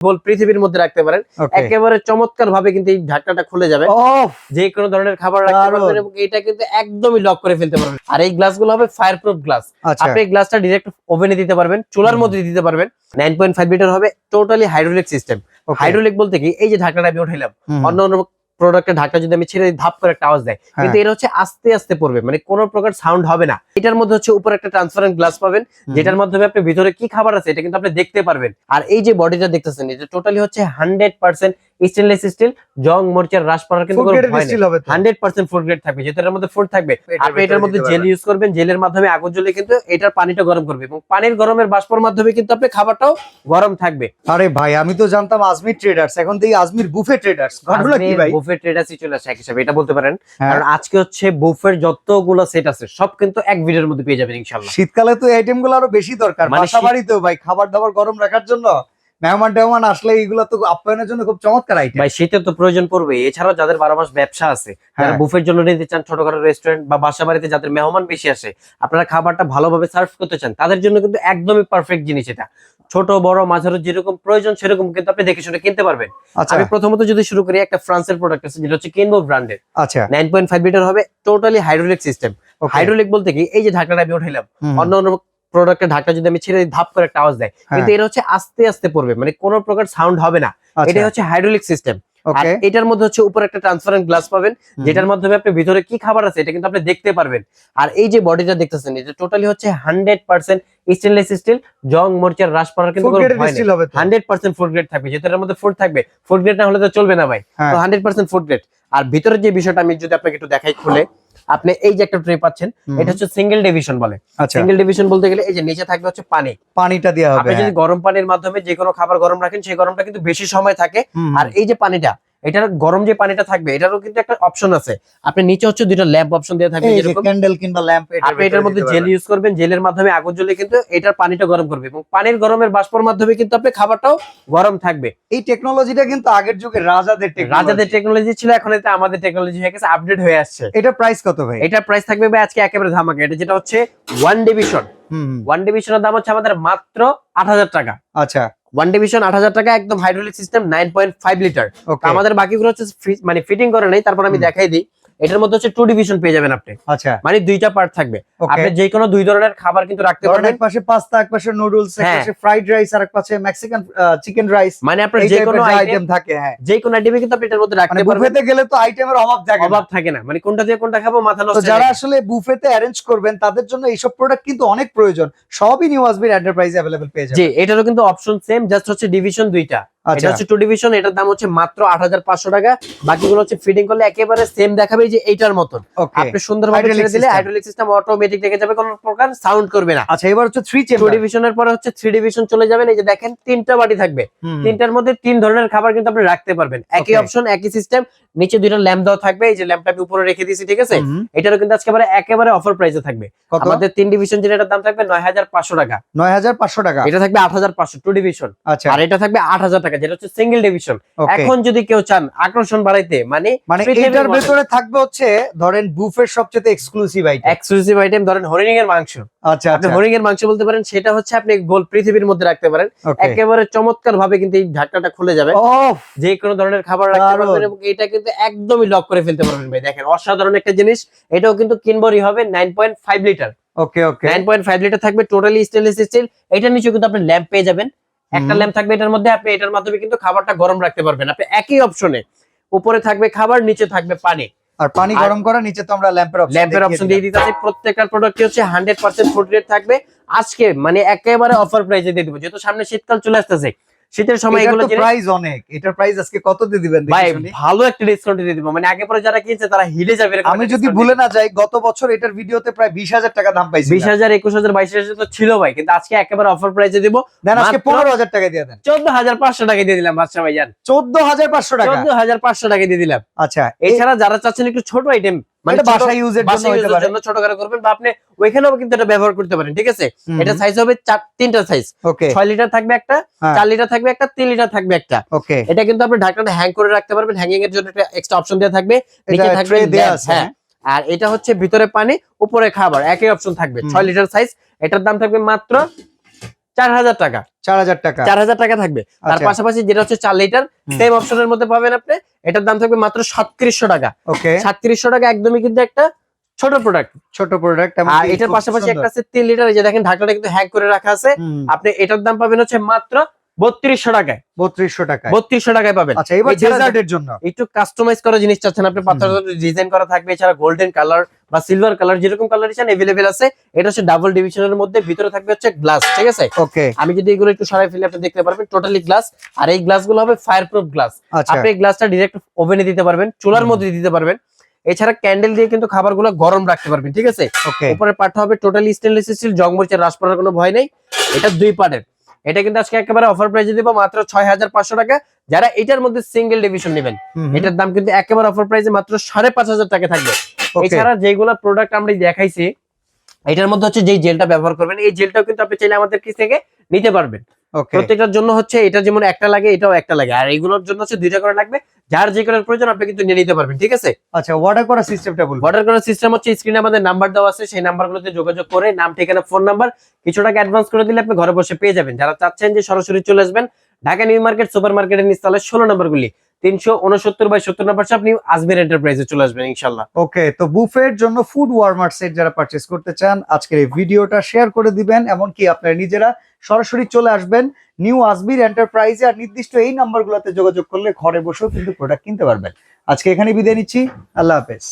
গোল পৃথিবীর মধ্যে রাখতে পারেন। একেবারে চমৎকার ভাবে কিন্তু এই ঢাকনাটা খুলে যাবে। যে কোনো ধরনের খাবার রাখতে পারবেন এবং এটা কিন্তু একদমই লক করে ফেলতে পারবেন। আর এই গ্লাসগুলো হবে ফায়ার প্রুফ গ্লাস আপনি এই গ্লাসটা ডিরেক্ট ওভেনে দিতে পারবেন চুলার মধ্যে দিতে পারবেন। নাইন পয়েন্ট ফাইভ লিটার হবে টোটালি হাইড্রোলিক সিস্টেম হাইড্রোলিক বলতে কি? এই যে ঢাকনাটা আমি উঠাইলাম অন্য অন্য প্রোডাক্টের ঢাকটা যদি আমি ছেড়ে দিই, ধাপ করে একটা আওয়াজ দেয়। হ্যাঁ। কিন্তু এটা হচ্ছে আস্তে আস্তে পড়বে মানে কোনো প্রকার সাউন্ড হবে না। এটার মধ্যে হচ্ছে উপরে একটা ট্রান্সপারেন্ট গ্লাস পাবেন যেটার মাধ্যমে আপনি ভিতরে কি খাবার আছে এটা কিন্তু আপনি দেখতে পারবেন। আর এই যে বডিটা দেখতেছেন এটা টোটালি হচ্ছে হান্ড্রেড পার্সেন্ট স্টেনলেস স্টিল জং মরিচার হ্রাস পড়ার কিন্তু কোনো ভয় নেই। steel হবে তো। হান্ড্রেড পার্সেন্ট ফুড গ্রেড থাকবে যেহেতু এটার মধ্যে ফুড থাকবে। আপনি এটার মধ্যে জেল ইউজ করবেন জেলের মাধ্যমে আগুন জ্বলে কিন্তু এটার পানিটা গরম করবে এবং পানির গরমের বাষ্পর মাধ্যমে কিন্তু আপনি খাবারটাও গরম থাকবে। আরে ভাই আমি তো জানতাম আজমির ট্রেডার্স এখন থেকে আজমির বুফে ট্রেডার্স ঘটনা কি ভাই? বুফে ট্রেডার্সই চলে আসে এক হিসাবে এটা বলতে পারেন। হ্যাঁ। কারণ আজকে হচ্ছে বুফের যতগুলো সেট আছে সব কিন্তু এক ভিডিওর মধ্যে পেয়ে যাবেন ইনশাল্লাহ শীতকালে তো আইটেমগুলো আরও বেশি দরকার মানে বাসা বাড়িতেও ভাই খাবার দাবার গরম রাখার জন্য। মেহমান টেহমান আসলে এইগুলো তো আপ্যায়নের জন্য খুব চমৎকার আইটেম ভাই শীতে তো প্রয়োজন পড়বে এছাড়াও যাদের বারো মাস ব্যবসা আছে যারা হ্যাঁ। বুফের জন্য নিতে চান ছোটখাটো রেস্টুরেন্ট বা বাসা বাড়িতে যাদের মেহমান বেশি আসে আপনারা খাবারটা ভালোভাবে সার্ভ করতে চান তাদের জন্য কিন্তু একদমই পারফেক্ট জিনিস এটা। ছোট বড় মাঝারো যেরকম প্রয়োজন সেরকম কিন্তু আপনি দেখে শুনে কিনতে পারবেন। আচ্ছা। আমি প্রথমত যদি শুরু করি একটা ফ্রান্সের প্রোডাক্ট আছে যেটা হচ্ছে কিনবো ব্র্যান্ডের আচ্ছা। নাইন পয়েন্ট ফাইভ লিটার হবে টোটালি হাইড্রোলিক সিস্টেম হাইড্রোলিক বলতে কি এই যে ঢাকনাটা আমি উঠাইলাম অন্য অন্য প্রোডাক্টের ঢাকনা যদি আমি ছেড়ে দিই, ধাপ করে একটা আওয়াজ দেয়। হ্যাঁ, কিন্তু এটা হচ্ছে আস্তে আস্তে পড়বে মানে কোনো প্রকার সাউন্ড হবে না। আচ্ছা, এটা হচ্ছে হাইড্রোলিক সিস্টেম এটার মধ্যে হচ্ছে উপরে একটা ট্রান্সপারেন্ট গ্লাস পাবেন যেটার মাধ্যমে আপনি ভিতরে কি খাবার আছে এটা কিন্তু আপনি দেখতে পারবেন। আর এই যে বডিটা দেখতেছেন এটা টোটালি হচ্ছে হান্ড্রেড পার্সেন্ট স্টেনলেস স্টিল জং মরিচার হ্রাস পড়ার কিন্তু। হান্ড্রেড পার্সেন্ট ফুড গ্রেড থাকবে এর মধ্যে ফুড থাকবে। ফুড গ্রেড না হলে তো চলবে না ভাই। হ্যাঁ। তো হান্ড্রেড পার্সেন্ট ফুড গ্রেড আর ভিতরের যে বিষয়টা আমি যদি আপনাকে একটু দেখাই খুলে আপনি এই যে একটা ট্রে পাচ্ছেন এটা হচ্ছে সিঙ্গেল ডিভিশন বলে। আচ্ছা। সিঙ্গেল ডিভিশন বলতে গেলে এই যে নিচে থাকবে হচ্ছে পানি। পানিটা দেওয়া হবে আপনি যদি হ্যাঁ। গরম পানির মাধ্যমে যে কোনো খাবার গরম রাখেন সেই গরমটা কিন্তু বেশি সময় থাকে। আর এই যে পানিটা এটার গরম যে পানিটা থাকবে এটারও কিন্তু একটা অপশন আছে। আপনি নিচে হচ্ছে দুইটা ল্যাম্প অপশন দেওয়া থাকবে যেরকম ক্যান্ডেল কিংবা ল্যাম্প আপনি এটার মধ্যে জেল ইউজ করবেন জেলের মাধ্যমে আগুন জ্বলে কিন্তু এটার পানিটা গরম করবে। এবং পানির গরমের বাষ্পর মাধ্যমে কিন্তু আপনি খাবারটাও গরম থাকবে। এই টেকনোলজিটা কিন্তু আগের যুগে রাজাদের টেকনোলজি রাজাদের টেকনোলজি ছিল এখন এটা আমাদের টেকনোলজি হয়ে গেছে আপডেট হয়ে আসছে। এটা প্রাইস কত ভাই? এটার প্রাইস থাকবে ভাই আজকে একেবারে ধামাকা। এটা যেটা হচ্ছে ওয়ান ডিভিশন ওয়ান ডিভিশনের দাম হচ্ছে আমাদের মাত্র আট হাজার টাকা। আচ্ছা। ওয়ান ডিভিশন আট হাজার টাকা একদম hydraulic system nine point five litre আমাদের বাকিগুলো হচ্ছে মানে ফিটিং করে নেই তারপর আমি দেখাই দিই। এটার মধ্যে হচ্ছে টু ডিভিশন পেয়ে যাবেন আপনি। আচ্ছা। মানে দুইটা পার্ট থাকবে। আপনি যে কোনো দুই ধরনের খাবার কিন্তু রাখতে পারবেন। এক পাশে পাস্তা এক পাশে নুডলস এক হ্যাঁ। পাশে ফ্রাইড রাইস আর এক পাশে মেক্সিকান চিকেন রাইস মানে আপনার যে কোনো আইটেম থাকে হ্যাঁ। যে কোনো আইটেমে কিন্তু আপনি এটার মধ্যে মানে রাখতে পারবেন। বুফেতে গেলে তো আইটেমের অভাব থাকে অভাব থাকে না। মানে কোনটা দিয়ে কোনটা খাব মাথা নষ্ট যারা আসলে বুফেতে অ্যারেঞ্জ করবেন তাদের জন্য এইসব প্রোডাক্ট কিন্তু অনেক প্রয়োজন। সবই নিউ আসবির এন্টারপ্রাইজে অ্যাভেলেবল পেয়ে যাবেন। জি এটারও কিন্তু অপশন সেম জাস্ট হচ্ছে ডিভিশন দুইটা। এটা আচ্ছা হচ্ছে টু ডিভিশন এটার দাম হচ্ছে মাত্র আট হাজার পাঁচশো টাকা। বাকিগুলো হচ্ছে ফিটিং করলে একেবারে সেম দেখাবে যে এইটার মতন। আপনি সুন্দরভাবে ছেড়ে দিলে হাইড্রোলিক সিস্টেম অটোমেটিক রেখে যাবে কোনো প্রকার সাউন্ড করবে না। আচ্ছা এবার হচ্ছে থ্রি টু ডিভিশনের পরে হচ্ছে থ্রি ডিভিশন চলে যাবেন এই যে দেখেন তিনটা বাটি থাকবে। তিনটার মধ্যে তিন ধরনের খাবার কিন্তু আপনি রাখতে পারবেন। একই অপশন একই সিস্টেম নিচে দুইটা ল্যাম্প দেওয়া থাকবে এই যে ল্যাম্পটা আমি উপরে রেখে দিয়েছি ঠিক আছে? এটারও কিন্তু আজকে একেবারে একেবারে অফার প্রাইসে থাকবে। আমাদের তিন ডিভিশন যেটার দাম থাকবে নয় হাজার পাঁচশো টাকা। নয় হাজার পাঁচশো টাকা? এটা থাকবে আট হাজার পাঁচশো টু ডিভিশন আচ্ছা। আর এটা থাকবে আট হাজার টাকা যেটা হচ্ছে সিঙ্গেল ডিভিশন এখন যদি কেউ চান আকর্ষণ বাড়াইতে মানে মানে এটার ভেতরে থাকবে হচ্ছে ধরেন বুফের সবচেয়ে এক্সক্লুসিভ আইটেম এক্সক্লুসিভ আইটেম ধরেন হরিং এর মাংস। আচ্ছা আপনি আচ্ছা। হরিং এর মাংস বলতে পারেন সেটা হচ্ছে আপনি গোল পৃথিবীর মধ্যে রাখতে পারেন। একেবারে চমৎকার ভাবে কিন্তু এই ঢাকনাটা খুলে যাবে। যে কোনো ধরনের খাবার রাখতে পারবেন এবং এটা কিন্তু একদমই লক করে ফেলতে পারবেন ভাই। দেখেন অসাধারণ একটা জিনিস। এটাও কিন্তু কিনবরই হবে nine point five litre okay okay nine point five litre থাকবে টোটালি স্টেনলেস স্টিল এটার নিচে কিন্তু আপনি ল্যাম্প পেয়ে যাবেন। একটা ল্যাম্প থাকবে এটার মধ্যে। আপনি এটার মাধ্যমে কিন্তু খাবারটা গরম রাখতে পারবেন। আপনি একই অপশনে উপরে থাকবে খাবার নিচে থাকবে পানি। আর পানি গরম করা নিচে তো আমরা ল্যাম্পের অপশন ল্যাম্পের অপশন দিয়ে দিতে আছে প্রত্যেকটা প্রোডাক্টে হচ্ছে? হান্ড্রেড পার্সেন্ট ফুড রেট থাকবে। আজকে মানে একেবারে অফার প্রাইসে দিয়ে দিব। যেহেতু সামনে শীতকাল চলে আসতেছে। শীতের সময় এগুলো প্রাইস অনেক। এটার প্রাইস আজকে কত দিয়ে দিবেন ভাই ভালো একটা ডিসকাউন্ট দিয়ে দিব। মানে আগে পরে যারা কিনছে তারা হিলে যাবে আমি যদি ভুলে না যাই গত বছর এটার ভিডিওতে প্রায় বিশ হাজার টাকা দাম পাইছি দিব। বিশ হাজার একুশ হাজার বাইশ হাজার তো ছিল ভাই কিন্তু আজকে একেবারে অফার প্রাইসে দিব। দেন আজকে মাত্র- পনেরো হাজার টাকা দিয়ে দেন। চোদ্দ হাজার পাঁচশো টাকা দিয়ে দিলাম বাদশা ভাইজান। চোদ্দ হাজার পাঁচশো টাকা। চোদ্দ হাজার পাঁচশো টাকা দিয়ে দিলাম। আচ্ছা এছাড়া যারা চাচ্ছেন একটু ছোট আইটেম মানে এটা ছোট- বাসা ইউজের জন্য বাসা হতে ইউজের পারে। ছোট করে করবেন বা আপনি ওইখানেও কিন্তু এটা ব্যবহার করতে পারেন ঠিক আছে? এটা সাইজ হবে চার তিনটা সাইজ ওকে ছয় লিটার থাকবে একটা হ্যাঁ। লিটার থাকবে একটা লিটার থাকবে একটা। ওকে এটা কিন্তু আপনি ঢাকনাটা হ্যাং করে রাখতে পারবেন হ্যাঙ্গিং এর জন্য একটা এক্সট্রা অপশন দেওয়া থাকবে নিচে হ্যাঁ। আর এটা হচ্ছে ভিতরে পানি উপরে খাবার একই অপশন থাকবে। ছয় লিটার সাইজ এটার দাম থাকবে মাত্র চার হাজার টাকা। চার হাজার টাকা। চার হাজার টাকা থাকবে। তার আচ্ছা। পাশাপাশি যেটা হচ্ছে চার লিটার হুম। সেম অপশনের মধ্যে পাবেন আপনি। এটার দাম থাকবে মাত্র সাতত্রিশশো টাকা। ওকে। সাতত্রিশশো টাকা একদমই কিন্তু একটা ছোট প্রোডাক্ট ছোট প্রোডাক্ট আর এটার পাশাপাশি একটা আছে তিন লিটার যে দেখেন ঢাকাটা কিন্তু হ্যাক করে রাখা আছে। আপনি এটার দাম পাবেন হচ্ছে মাত্র বত্রিশশো টাকায়। বত্রিশশো টাকা বত্রিশশো টাকায় পাবেন। আচ্ছা এবার ডেজার্টের জন্য। একটু কাস্টমাইজ করা জিনিস চাচ্ছেন আপনি পাথর ডিজাইন করা থাকবে এছাড়া গোল্ডেন কালার বা সিলভার কালার যেরকম কালার চান আছে। এটা হচ্ছে ডাবল ডিভিশনের মধ্যে ভিতরে থাকবে হচ্ছে গ্লাস ঠিক আছে? ওকে আমি যদি এগুলো একটু সরাই ফেলে আপনি দেখতে পারবেন টোটালি গ্লাস আর এই গ্লাসগুলো হবে ফায়ার প্রুফ গ্লাস আচ্ছা। আপনি এই গ্লাসটা ডিরেক্ট ওভেনে দিতে পারবেন চুলার মধ্যে দিতে পারবেন। এছাড়া ক্যান্ডেল দিয়ে কিন্তু খাবারগুলো গরম রাখতে পারবেন ঠিক আছে? উপরের পাটটা হবে টোটালি স্টেনলেস স্টিল জংমরিচের রাস পড়ার কোনো ভয় নেই। এটা দুই পার্টের এটা কিন্তু আজকে একেবারে অফার প্রাইসে দিব মাত্র ছয় হাজার পাঁচশো টাকা। যারা এটার মধ্যে সিঙ্গেল ডিভিশন নেবেন এটার দাম কিন্তু একেবারে অফার প্রাইসে মাত্র সাড়ে পাঁচ হাজার টাকা থাকবে। এছাড়া যেগুলো প্রোডাক্ট আমরা দেখাইছি এটার মধ্যে হচ্ছে যে জেলটা ব্যবহার করবেন এই জেলটাও কিন্তু আপনি চাইলে আমাদের কাছ থেকে নিতে পারবেন। প্রত্যেকটার জন্য হচ্ছে এটা যেমন একটা লাগে এটাও একটা লাগে। আর এইগুলোর জন্য হচ্ছে দুইটা করে লাগবে। যার যে করার প্রয়োজন আপনি কিন্তু নিয়ে নিতে পারবেন ঠিক আছে? আচ্ছা অর্ডার করার সিস্টেমটা বলুন। অর্ডার করার সিস্টেম হচ্ছে স্ক্রিনে আমাদের নাম্বার দেওয়া আছে সেই নাম্বারগুলোতে যোগাযোগ করে নাম ঠিকানা ফোন নাম্বার কিছু টাকা অ্যাডভান্স করে দিলে আপনি ঘরে বসে পেয়ে যাবেন। যারা চাচ্ছেন যে সরাসরি চলে আসবেন ঢাকা নিউ মার্কেট সুপার মার্কেটের নিচতলে ষোলো নম্বরগুলি তিনশো উনসত্তর বাই সত্তর নম্বর আপনি আজমের এন্টারপ্রাইজে চলে আসবেন, ইনশাল্লাহ। ওকে তো বুফের জন্য ফুড ওয়ার্মার সেট যারা পারচেস করতে চান, আজকের এই ভিডিওটা শেয়ার করে দিবেন, এমনকি আপনারা নিজেরা সরাসরি চলে আসবেন নিউ আজমির এন্টারপ্রাইজে আর নির্দিষ্ট এই নাম্বারগুলোতে যোগাযোগ করলে ঘরে বসেও কিন্তু প্রোডাক্ট কিনতে পারবেন। আজকে এখানে বিদায় নিচ্ছি, আল্লাহ হাফেজ।